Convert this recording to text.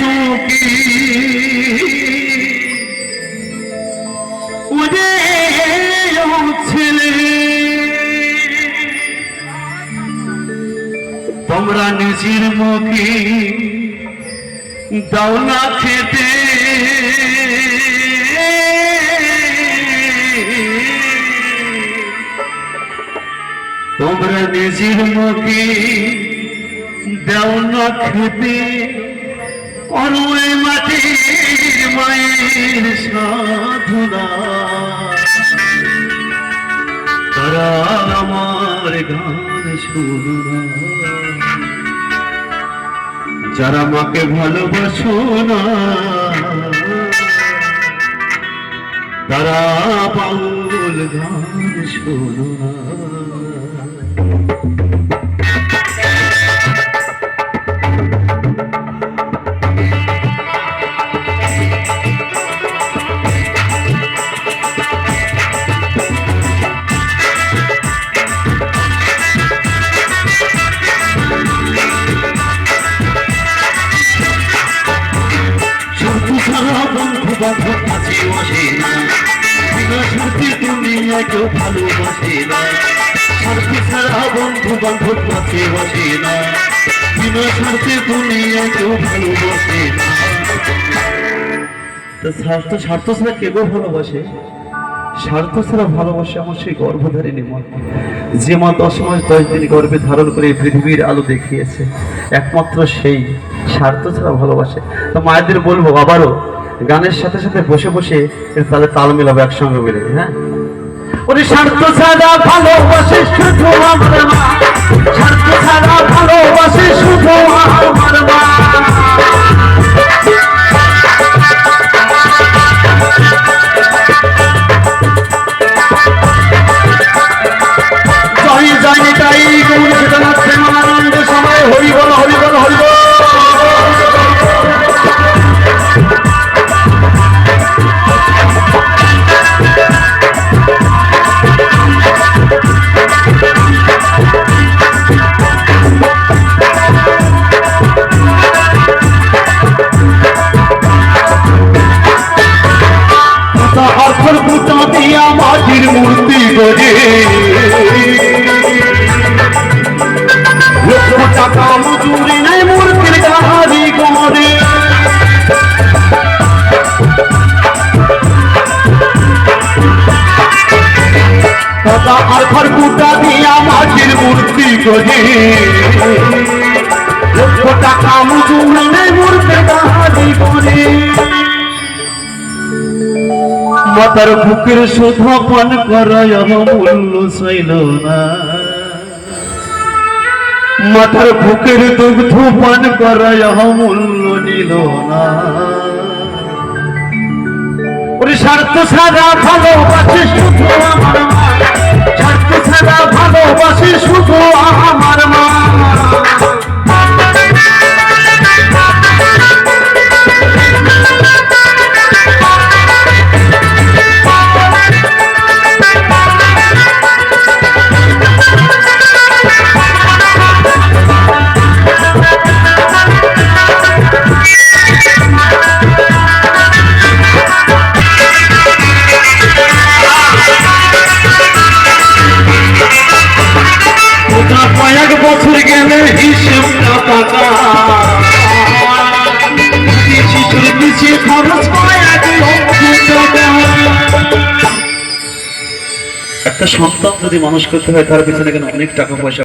মুখী ওরে ও ছেলে। তোমরা নিজের মুখে দাও না খেতে। তোমরা নিজের মুখে দাও না করো মাটির মায়ের সাধনা। তারা আমার গান যারা মাকে ভালোবাসো না, তারা পাউল গান শোনো বন্ধু কাছে বসে না বিনা দুনিয়া কেউ ভালোবাসে না সারা বন্ধু কাছে বসে না বিনা দুনিয়া কেউ ভালোবাসে না স্বার্থ স্বার্থ ছাড়া ভালোবাসে? স্বার্থ ছাড়া ভালোবাসে আমার সেই গর্ভধারিণী মা। যে মা দশ মাস দশ দিন গর্ভে ধারণ করে পৃথিবীর আলো দেখিয়েছে, একমাত্র সেই স্বার্থ ছাড়া ভালোবাসে। তো মায়েদের বলব আবারও গানের সাথে সাথে বসে বসে তাহলে তাল মিলাবো একসঙ্গে মিলে হ্যাঁ? ওরে স্বার্থ ছাড়া ভালোবাসে শুধু আমরা স্বার্থ টাকা মজুরি নেই দাদা, আর ঘর পুতা দিয়া মাটির মূর্তি গড়ে। লক্ষ টাকা মজুরি নেই মূর্তির গাহারি গড়ে মাতার বুকের শোধা পান করায় মূল্য চাইল না। মাতার বুকের দুগ্ধ পান করায় মূল্য নিল না। ওরে স্বার্থ ছাড়া ভালোবাসি শুধু আমার স্বার্থ ছাড়া ভালোবাসি শুধু আমার মা। একটা সন্তান যদি মানুষ করতে হয় তার পিছনে কেন অনেক টাকা পয়সা